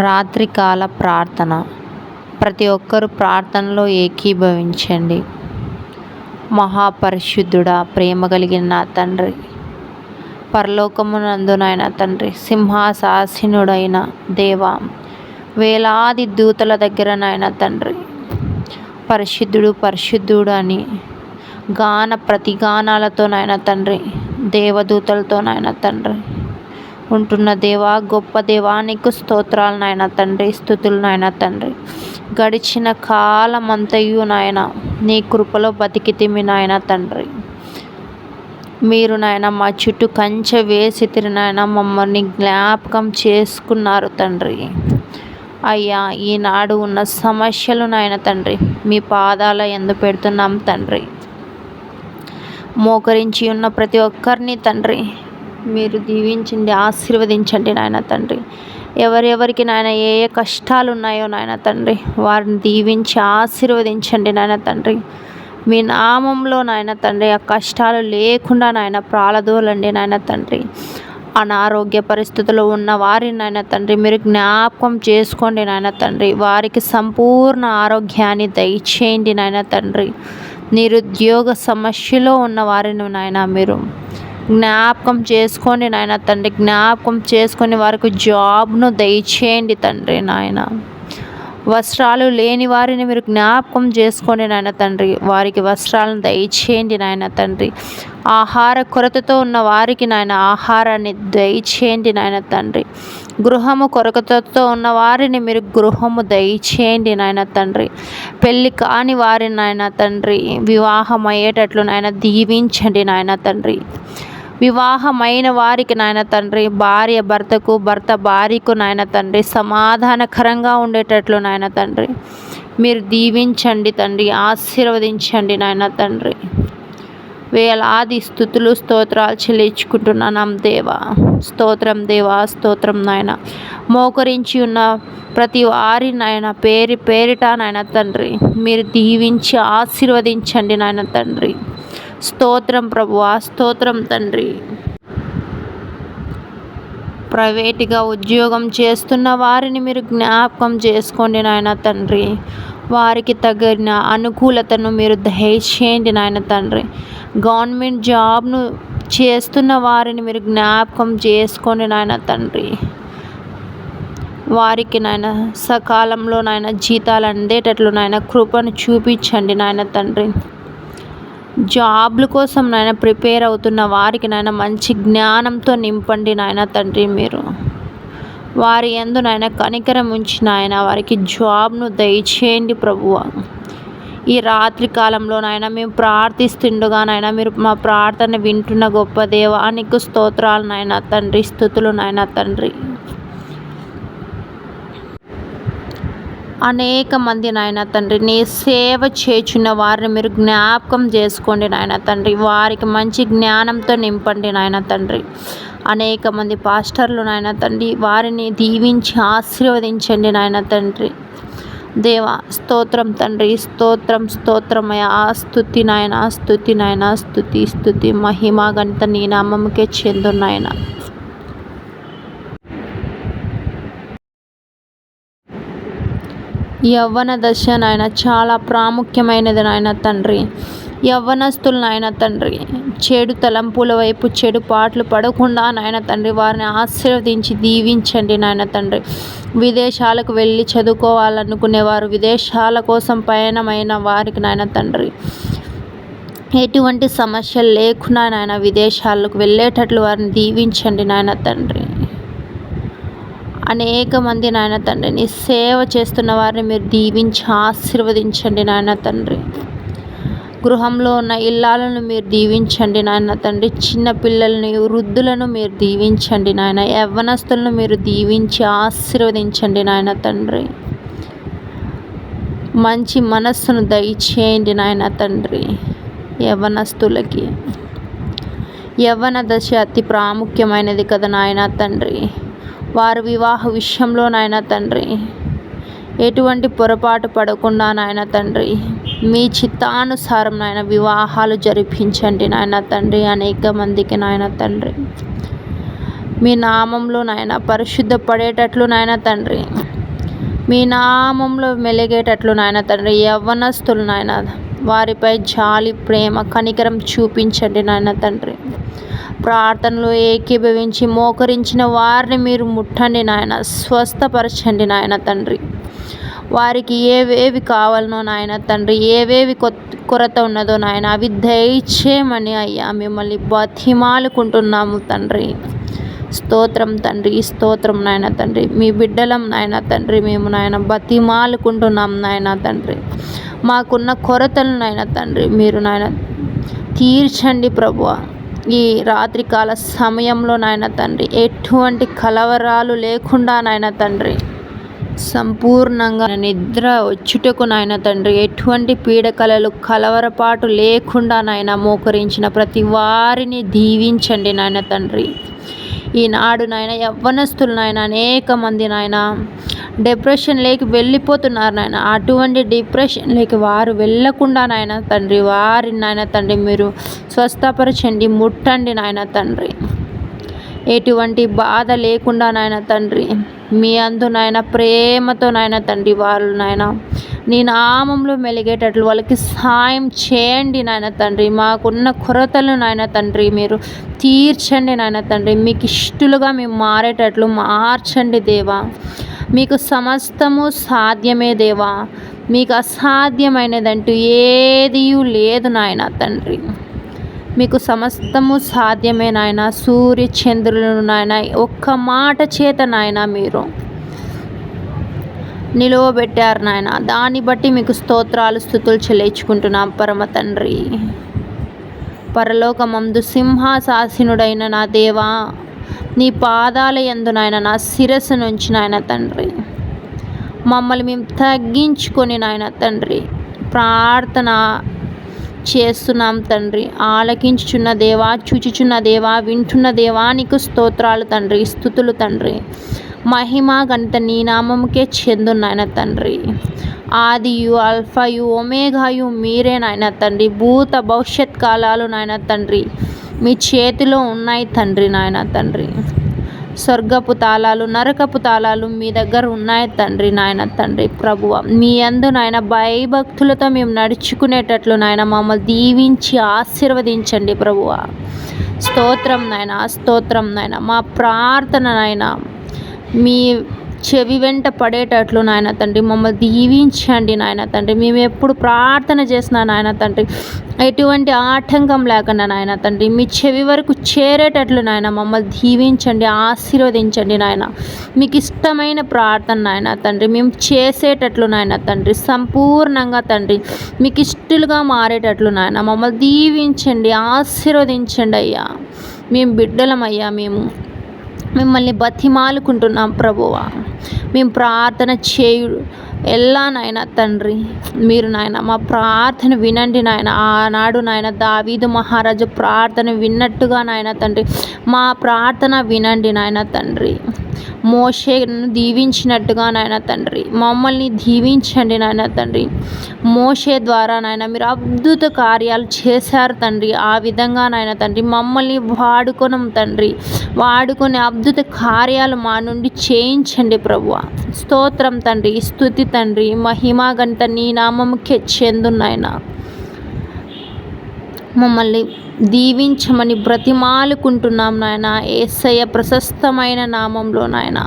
రాత్రికాల ప్రార్థన. ప్రతి ఒక్కరు ప్రార్థనలో ఏకీభవించండి. మహాపరిశుద్ధుడా ప్రేమ కలిగిన నా తండ్రి. పరలోకమునందునైన తండ్రి సింహాసాసీనుడైన దేవా వేలాది దూతల దగ్గర నాయన తండ్రి. పరిశుద్ధుడు పరిశుద్ధుడు అని గాన ప్రతిగానాలతో నాయన తండ్రి దేవదూతలతో నాయన తండ్రి. ఉంటున్న దేవా గొప్ప దేవానికి స్తోత్రాలు నాయన తండ్రి స్థుతులు నాయన తండ్రి. గడిచిన కాలమంతయు నాయన నీ కృపలో బతికితిమి నాయన తండ్రి. మీరు నాయన మా చుట్టూ కంచె వేసి నాయన మమ్మల్ని జ్ఞాపకం చేసుకున్నారు తండ్రి. అయ్యా ఈనాడు ఉన్న సమస్యలు నాయన తండ్రి మీ పాదాల ఎందు పెడుతున్నాం తండ్రి. మోకరించి ఉన్న ప్రతి ఒక్కరిని తండ్రి మీరు దీవించండి ఆశీర్వదించండి నాయన తండ్రి. ఎవరెవరికి నాయన ఏ ఏ కష్టాలు ఉన్నాయో నాయన తండ్రి వారిని దీవించి ఆశీర్వదించండి నాయన తండ్రి. మీ నామంలో నాయన తండ్రి ఆ కష్టాలు లేకుండా నాయన ప్రాలదోలండి నాయన తండ్రి. అనారోగ్య పరిస్థితుల్లో ఉన్న వారిని నాయన తండ్రి మీరు జ్ఞాపకం చేసుకోండి నాయన తండ్రి. వారికి సంపూర్ణ ఆరోగ్యాన్ని దయచేయండి నాయన తండ్రి. నిరుద్యోగ సమస్యలో ఉన్న వారిని నాయన మీరు జ్ఞాపకం చేసుకోండి నాయన తండ్రి జ్ఞాపకం చేసుకొని వారికి జాబ్ను దయచేయండి తండ్రి నాయన. వస్త్రాలు లేని వారిని మీరు జ్ఞాపకం చేసుకోండి నాయన తండ్రి వారికి వస్త్రాలను దయచేయండి నాయన తండ్రి. ఆహార కొరతతో ఉన్న వారికి నాయన ఆహారాన్ని దయచేయండి నాయన తండ్రి. గృహము కొరతతో ఉన్న వారిని మీరు గృహము దయచేయండి నాయన తండ్రి. పెళ్ళి కాని వారిని నాయన తండ్రి వివాహం అయ్యేటట్లు నాయన దీవించండి నాయన తండ్రి. వివాహమైన వారికి నాయన తండ్రి భార్య భర్తకు భర్త భార్యకు నాయన తండ్రి సమాధానకరంగా ఉండేటట్లు నాయన తండ్రి. మీరు దీవించండి తండ్రి ఆశీర్వదించండి నాయన తండ్రి. వేలాది స్థుతులు స్తోత్రాలు చెల్లించుకుంటున్నాం దేవా. స్తోత్రం దేవా స్తోత్రం నాయన. మోకరించి ఉన్న ప్రతి వారి నాయన పేరు పేరిట నాయన తండ్రి. మీరు దీవించి ఆశీర్వదించండి నాయన తండ్రి. స్తోత్రం ప్రభువా స్తోత్రం తండ్రి. ప్రైవేట్గా ఉద్యోగం చేస్తున్న వారిని మీరు జ్ఞాపకం చేసుకోండి నాయన తండ్రి. వారికి తగిన అనుకూలతను మీరు దయచేయండి నాయన తండ్రి. గవర్నమెంట్ జాబ్ను చేస్తున్న వారిని మీరు జ్ఞాపకం చేసుకోండి నాయన తండ్రి. వారికి నాయన సకాలంలో నాయన జీతాలు అందేటట్లు నాయన కృపను చూపించండి నాయన తండ్రి. జాబ్ల కోసం నాయన ప్రిపేర్ అవుతున్న వారికి నాయన మంచి జ్ఞానంతో నింపండి నాయన తండ్రి మీరు. వారి ఎందు నాయన కనికరం ఉంచి నాయన వారికి జాబ్ను దయచేయండి ప్రభువ. ఈ రాత్రి కాలంలో నాయన మేము ప్రార్థిస్తుండగా నాయన మీరు మా ప్రార్థన వింటున్న గొప్ప దేవానికి స్తోత్రాలు నాయన తండ్రి స్థుతులు నాయన తండ్రి. అనేక మంది నాయన తండ్రి నీ సేవ చేచున్న వారిని మీరు జ్ఞాపకం చేసుకోండి నాయన తండ్రి. వారికి మంచి జ్ఞానంతో నింపండి నాయన తండ్రి. అనేక మంది పాస్టర్లు నాయన తండ్రి వారిని దీవించి ఆశీర్వదించండి నాయన తండ్రి. దేవ స్తోత్రం తండ్రి స్తోత్రం స్తోత్రమయ ఆ స్థుతి నాయన స్థుతి నాయన స్థుతి స్థుతి మహిమ గణిత నీ నామముకే చెందున్నాయన యవ్వన దశ నాయన చాలా ప్రాముఖ్యమైనది నాయన తండ్రి. యవ్వనస్తులు నాయన తండ్రి. చెడు తలంపుల వైపు చెడు పాటలు పడకుండా నాయన తండ్రి వారిని ఆశీర్వదించి దీవించండి నాయన తండ్రి. విదేశాలకు వెళ్ళి చదువుకోవాలనుకునేవారు విదేశాల కోసం పయనమైన వారికి నాయన తండ్రి. ఎటువంటి సమస్యలు లేకుండా నాయన విదేశాలకు వెళ్ళేటట్లు వారిని దీవించండి నాయన తండ్రి. అనేక మంది నాయన తండ్రిని సేవ చేస్తున్న వారిని మీరు దీవించి ఆశీర్వదించండి నాయన తండ్రి. గృహంలో ఉన్న ఇల్లాలను మీరు దీవించండి నాయన తండ్రి. చిన్న పిల్లల్ని వృద్ధులను మీరు దీవించండి నాయన. యవ్వనస్తులను మీరు దీవించి ఆశీర్వదించండి నాయన తండ్రి. మంచి మనస్సును దయచేయండి నాయన తండ్రి యవ్వనస్తులకి. యవ్వన దశ అతి ప్రాముఖ్యమైనది కదా నాయన తండ్రి. వారి వివాహ విషయంలో నాయన తండ్రి. ఎటువంటి పొరపాటు పడకుండా నాయన తండ్రి. మీ చిత్తానుసారం నాయన వివాహాలు జరిపించండి నాయన తండ్రి అనేక మందికి నాయన తండ్రి. మీ నామంలో నాయన పరిశుద్ధ పడేటట్లు నాయన తండ్రి. మీ నామంలో మెలిగేటట్లు నాయన తండ్రి. యవ్వనస్తులు నాయన వారిపై జాలి ప్రేమ కనికరం చూపించండి నాయన తండ్రి. ప్రార్థనలో ఏకీభవించి మోకరించిన వారిని మీరు ముట్టండి నాయన స్వస్థపరచండి నాయన తండ్రి. వారికి ఏవేవి కావాలనో నాయన తండ్రి ఏవేవి కొరత ఉన్నదో నాయన అవి దయచేయమని అయ్యా మిమ్మల్ని బతిమాలుకుంటున్నాము తండ్రి. స్తోత్రం తండ్రి స్తోత్రం నాయన తండ్రి. మీ బిడ్డలం నాయన తండ్రి మేము నాయన బతిమాలుకుంటున్నాం నాయన తండ్రి. మాకున్న కొరతలు నాయన తండ్రి మీరు నాయన తీర్చండి ప్రభువ. ఈ రాత్రికాల సమయంలో నాయన తండ్రి ఎటువంటి కలవరాలు లేకుండా నాయన తండ్రి సంపూర్ణంగా నిద్ర వచ్చుటకు నాయన తండ్రి ఎటువంటి పీడకలలు కలవరపాటు లేకుండా నాయన మోకరించిన ప్రతి వారిని దీవించండి నాయన తండ్రి. ఈనాడు నాయన యవ్వనస్తులు నాయన అనేక మంది నాయన డిప్రెషన్ లేకి వెళ్ళిపోతున్నారు నాయన. అటువంటి డిప్రెషన్ లేకి వారు వెళ్ళకుండా నాయన తండ్రి వారిని నాయన తండ్రి మీరు స్వస్థపరచండి ముట్టండి నాయన తండ్రి. ఎటువంటి బాధ లేకుండా నాయన తండ్రి మీ అందునైనా ప్రేమతో నాయన తండ్రి వాళ్ళు నాయన. నీ నామంలో మెలిగేటట్లు వాళ్ళకి సాయం చేయండి నాయన తండ్రి. మాకున్న కొరతలు నాయన తండ్రి మీరు తీర్చండి నాయన తండ్రి. మీకు ఇష్టలుగా మేము మారేటట్లు మార్చండి దేవా. మీకు సమస్తము సాధ్యమే దేవా. మీకు అసాధ్యమైనదంటూ ఏది లేదు నాయన తండ్రి. మీకు సమస్తము సాధ్యమే నాయన. సూర్య చంద్రులను నాయన. ఒక్క మాట చేత నాయన మీరు. నిలువబెట్టారు నాయన. దాన్ని బట్టి మీకు స్తోత్రాలు స్థుతులు చెల్లించుకుంటున్నాం పరమ తండ్రి. పరలోకమందు సింహాసాసినుడైన నా దేవా నీ పాదాల ఎందు నాయన నా శిరస్సు నుంచి నాయన తండ్రి. మమ్మల్ని మేము తగ్గించుకొని నాయన తండ్రి. ప్రార్థన చేస్తున్నాం తండ్రి. ఆలకించుచున్న దేవా చూచుచున్న దేవా వింటున్న దేవా నీకు స్తోత్రాలు తండ్రి స్థుతులు తండ్రి. మహిమ గణిత నీ నామముకే చెందున్నాయన తండ్రి. ఆదియు అల్ఫాయు ఒమేఘాయు మీరే నాయన తండ్రి. భూత భవిష్యత్ కాలాలు నాయన తండ్రి. మీ చేతిలో ఉన్నాయి తండ్రి నాయన తండ్రి. స్వర్గపు తాళాలు నరకపు తాళాలు మీ దగ్గర ఉన్నాయి తండ్రి నాయన తండ్రి ప్రభువ. మీ అందు నాయన భయభక్తులతో మేము నడుచుకునేటట్లు నాయన మమ్మల్ని దీవించి ఆశీర్వదించండి ప్రభువ. స్తోత్రం నాయన స్తోత్రం నాయన. మా ప్రార్థన నాయన మీ చెవి వెంట పడేటట్లు నాయన తండ్రి మమ్మల్ని దీవించండి నాయన తండ్రి. మేము ఎప్పుడు ప్రార్థన చేసిన నాయన తండ్రి ఎటువంటి ఆటంకం లేకుండా నాయన తండ్రి మీ చెవి వరకు చేరేటట్లు నాయన మమ్మల్ని దీవించండి ఆశీర్వదించండి నాయన. మీకు ఇష్టమైన ప్రార్థన నాయన తండ్రి మేము చేసేటట్లు నాయన తండ్రి సంపూర్ణంగా తండ్రి మీకు ఇష్టలుగా మారేటట్లు నాయన. మమ్మల్ని దీవించండి ఆశీర్వదించండి అయ్యా. మేము బిడ్డలమయ్యా మేము మిమ్మల్ని బతిమాలుకుంటున్నాం ప్రభువా. మేము ప్రార్థన చేయు ఎలా నాయన తండ్రి? మీరు నాయన మా ప్రార్థన వినండి నాయన. ఆనాడు నాయన దావీదు మహారాజు ప్రార్థన విన్నట్టుగా నాయన తండ్రి. మా ప్రార్థన వినండి నాయన తండ్రి. మోషేను దీవించినట్టుగా నాయన తండ్రి. మమ్మల్ని దీవించండి నాయన తండ్రి. మోషే ద్వారా నాయన మీరు అద్భుత కార్యాలు చేశారు తండ్రి. ఆ విధంగా నాయన తండ్రి మమ్మల్ని వాడుకొనం తండ్రి. వాడుకునే అద్భుత కార్యాలు మా నుండి చేయించండి ప్రభు స్తోత్రం తండ్రి స్థుతి తండ్రి మహిమా గంట నీ నామముకే చెందున్నాయన మమ్మల్ని దీవించమని బ్రతిమాలుకుంటున్నాం నాయన. ఏసయ్య ప్రశస్తమైన నామంలో నాయన.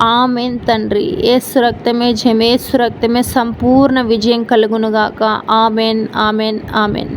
ఆమెన్ తండ్రి. ఏసు రక్తమే జమేసు రక్తమే సంపూర్ణ విజయం కలుగునుగాక. Amen amen amen.